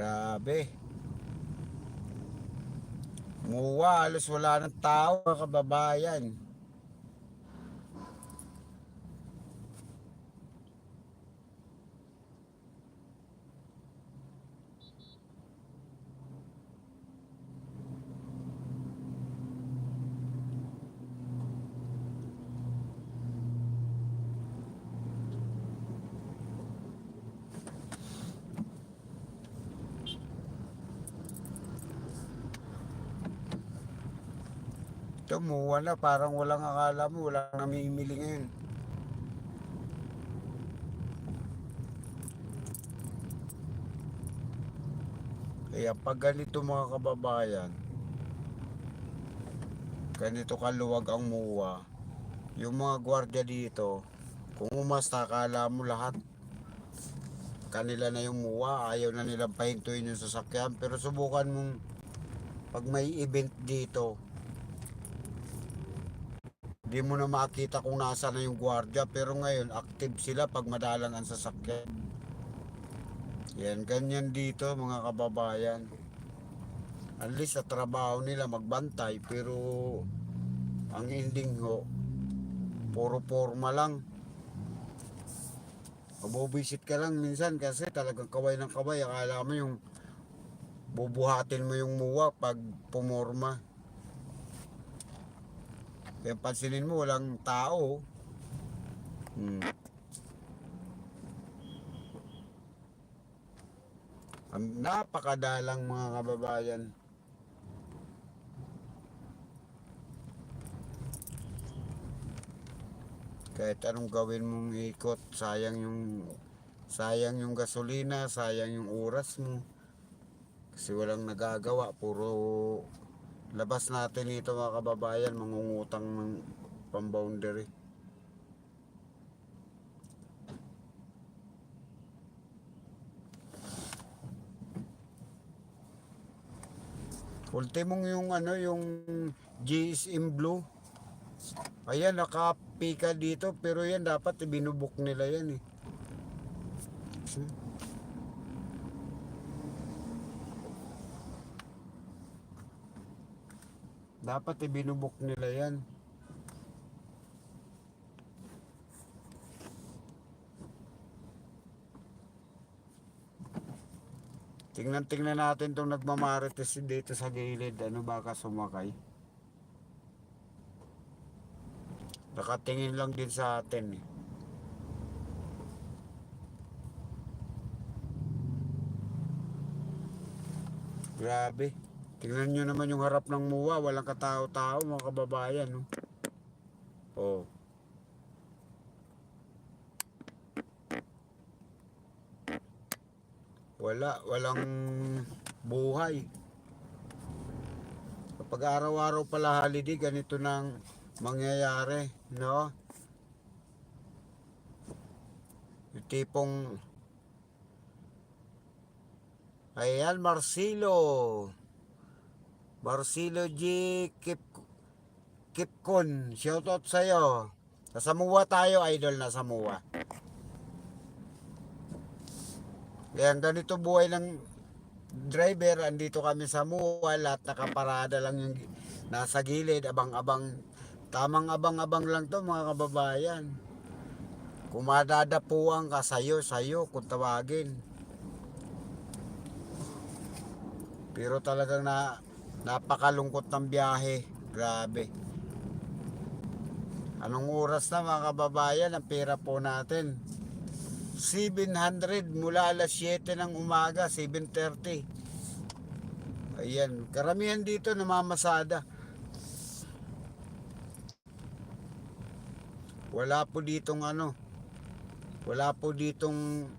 Grabe. Muwa, halos wala ng tao, mga kababayan. Ito, muwa na, parang walang akala mo, walang namimili ngayon. Kaya pag ganito mga kababayan, ganito kaluwag ang muwa, yung mga gwardiya dito, kung umasta, akala mo lahat kanila na yung muwa, ayaw na nilang pahintuin yung sasakyan, pero subukan mong pag may event dito, di mo na makita kung nasa na yung gwardiya, pero ngayon active sila pag madalang ang sasakyan. Yan, ganyan dito mga kababayan. At least sa trabaho nila magbantay, pero ang ending ho, puro forma lang. Mabubisit ka lang minsan kasi talagang kaway ng kaway. Akala mo yung bubuhatin mo yung muwa pag pumorma. Kaya pansinin mo, walang tao. Hmm. Ang napakadalang mga kababayan. Kahit anong gawin mong ikot, sayang yung sayang yung gasolina, sayang yung oras mo. Kasi walang nagagawa, puro labas natin ito mga kababayan, mangungutang ng pamboundary. Ultimong yung ano, yung GSM Blue. Ayan, nakapika dito, pero yan dapat ibinubok nila yan eh. Hmm. Dapat ibinubok nila yan. Tingnan-tingnan natin itong nagmamarites dito sa gilid. Ano baka sumakay? Nakatingin lang din sa atin eh. Grabe. Tingnan nyo naman yung harap ng muwa. Walang katao-tao mga kababayan. No? Oh. Wala. Walang buhay. Kapag araw-araw pala holiday, ganito nang mangyayari. No? Yung tipong Ayan, Marcelo. Marcelo G. Kip Kipkon. Shoutout sa'yo. Sa Samuwa tayo, idol na Samuwa. Kaya ganito buhay ng driver. Andito kami sa Muwa. Lahat nakaparada lang yung nasa gilid. Abang-abang. Tamang abang-abang lang to mga kababayan. Kung madadapuan ka sa'yo, sa'yo, kung tawagin. Pero talagang na napakalungkot ng biyahe. Grabe. Anong oras na mga kababayan ang pera po natin? 700 mula alas 7 ng umaga, 7.30. Ayan, karamihan dito namamasada. Wala po ditong ano, wala po ditong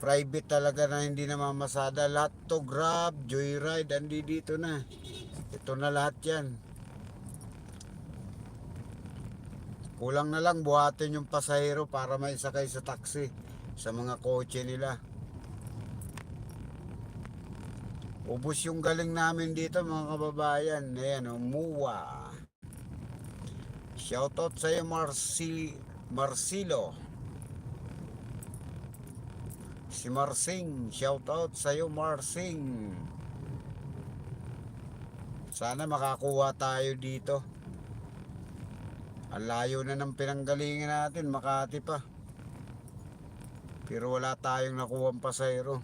private talaga na hindi namamasada. Lahat to Grab, Joyride, andi dito na. Ito na lahat yan. Kulang na lang buhatin yung pasahero para maisakay sa taxi sa mga kotse nila. Ubus yung galing namin dito mga kababayan. Ayan, oh, Muwa. Shoutout sa'yo Marci Marcilo. Si Marsing, shout out sa iyo Marsing. Sana makakuha tayo dito. Ang layo na ng pinanggalingan natin, Makati pa. Pero wala tayong nakuha pasayro.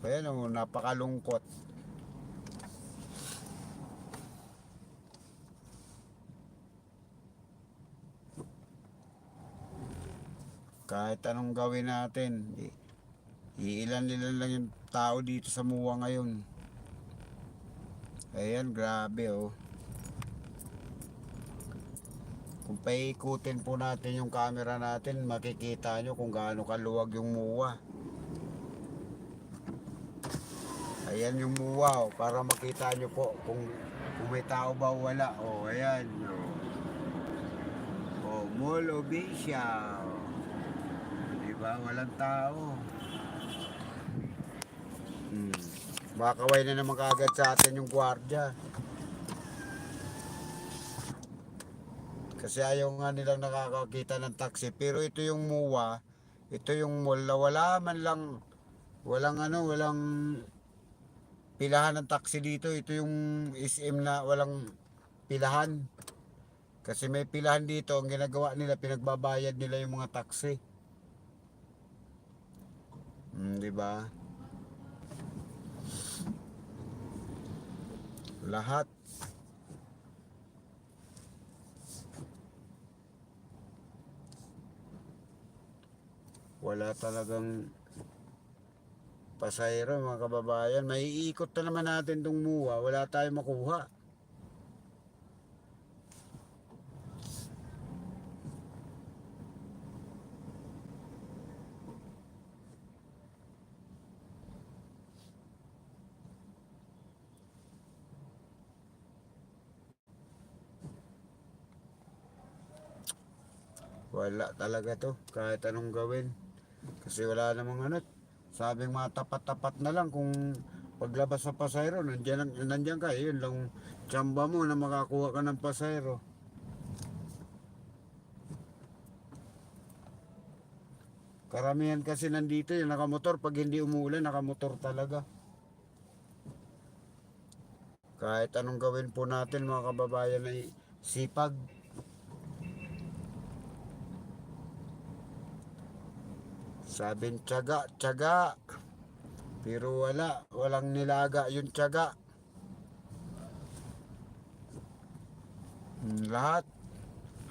Kaya no, napakalungkot. Kahit anong gawin natin, iilan-ilan lang yung tao dito sa Muwa ngayon. Ayan, grabe oh. Kung paikutin po natin yung camera natin, makikita nyo kung gaano kaluwag yung muwa. Ayan yung muwa, oh, para makita nyo po kung, kung may tao ba o wala. Oh, ayan. Oh, oh Mall Obisya. Diba? Walang tao. Hmm. Makakaway na naman kaagad sa atin yung gwardya. Kasi ayaw nga nilang nakakakita ng taxi. Pero ito yung muwa, ito yung mall na wala man lang, walang ano, walang pilahan ng taxi dito. Ito yung SM na walang pilahan. Kasi may pilahan dito, ang ginagawa nila, pinagbabayad nila yung mga taxi. Hmm, di ba? Lahat. Wala talagang pasayro mga kababayan. May iikot na naman natin tong muwa. Wala tayong makuha. Wala talaga to. Kahit anong gawin. Kasi wala namang ano. Sabing mga tapat-tapat na lang kung paglabas sa pasayro, nandiyan, nandiyan ka, yun lang tsamba mo na makakuha ka ng pasayro. Karamihan kasi nandito yung nakamotor, pag hindi umuulan, nakamotor talaga. Kahit anong gawin po natin mga kababayan ay sipag. Sabing tiyaga, tiyaga. Pero wala, walang nilaga yung tiyaga. Hmm, lahat.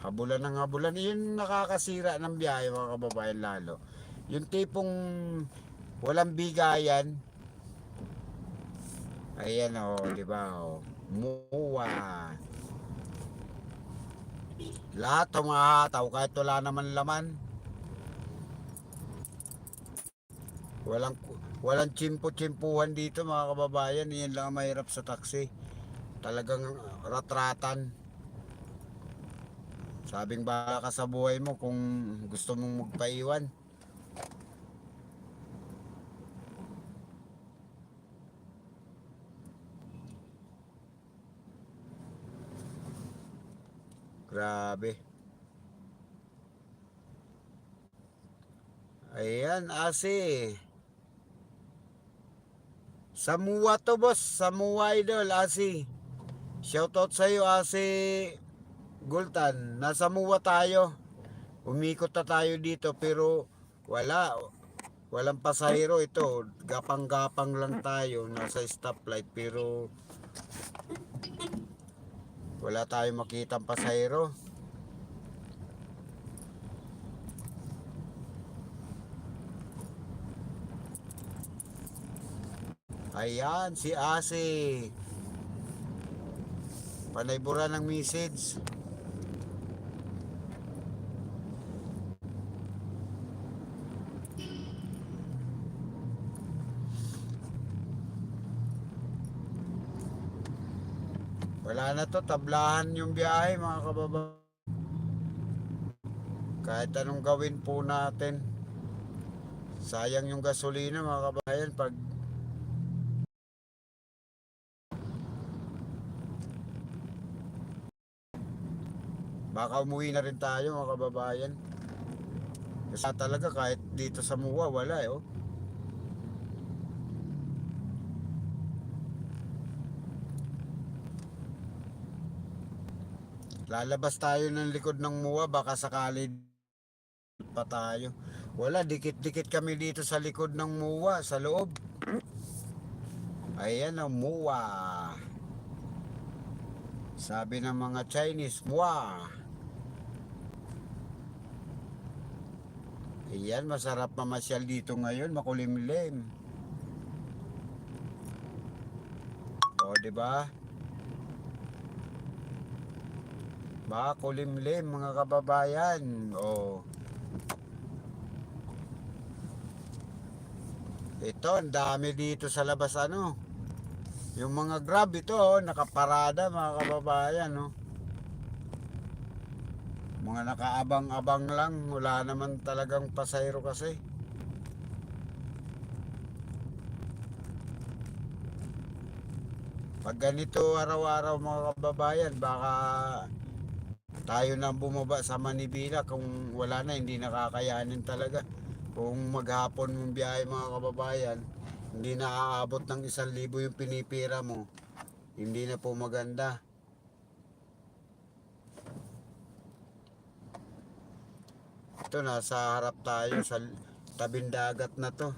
Habulan ng habulan. Yun nakakasira ng biyahe mga kababayan lalo. Yung tipong walang bigayan. Ayan o, oh, di ba. Oh. Muwa. Lahat humahataw kahit wala naman laman. Walang walang chimpo-chimpuhan dito mga kababayan. Yan lang ang mahirap sa taxi. Talagang ratratan. Sabing baka ka sa buhay mo kung gusto mong magpaiwan. Grabe. Ayan, asi. Samuwa to boss, Samuwa idol, asi. Shoutout sa iyo, asi. Gultan, nasa Muwa tayo. Umikot na tayo dito pero wala. Walang pasahero ito. Gapang-gapang lang tayo. Nasa stoplight pero wala tayong makitang pasahero. Ayan, si Asi. Panaybura ng message. Wala na to, tablahan yung biyahe mga kababa. Kahit anong gawin po natin. Sayang yung gasolina mga kabayan pag Baka umuwi na rin tayo mga kababayan. Kasi talaga kahit dito sa Muwa wala eh oh. Lalabas tayo ng likod ng Muwa baka sakali pa tayo. Wala, dikit-dikit kami dito sa likod ng Muwa, sa loob. Ayan ang Muwa. Sabi ng mga Chinese, Muwa. Ayan, masarap mamasyal dito ngayon, makulimlim. O, di ba? Makulimlim mga kababayan. O. Ito, ang dami dito sa labas ano. Yung mga grab ito, oh, nakaparada mga kababayan, no. Mga nakaabang-abang lang, wala naman talagang pasayro kasi. Pag ganito araw-araw mga kababayan, baka tayo na bumaba sa Manibila kung wala na, hindi nakakayanin talaga. Kung maghapon mong biyahe mga kababayan, hindi na aabot ng isang libo yung pinipira mo. Hindi na po maganda. Ito, nasa harap tayo sa tabing dagat na to.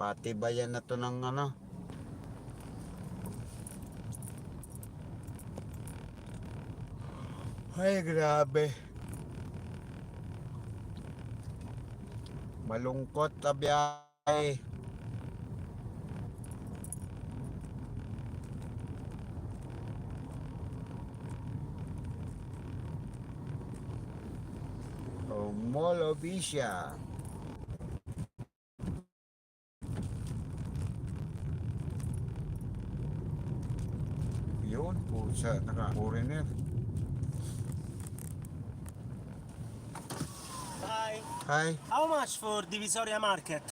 Pati bayan na to ng ano. Ay, grabe. Malungkot na biyahe. Yun naka-foreigner. Hi. Hi. How much for Divisoria Market?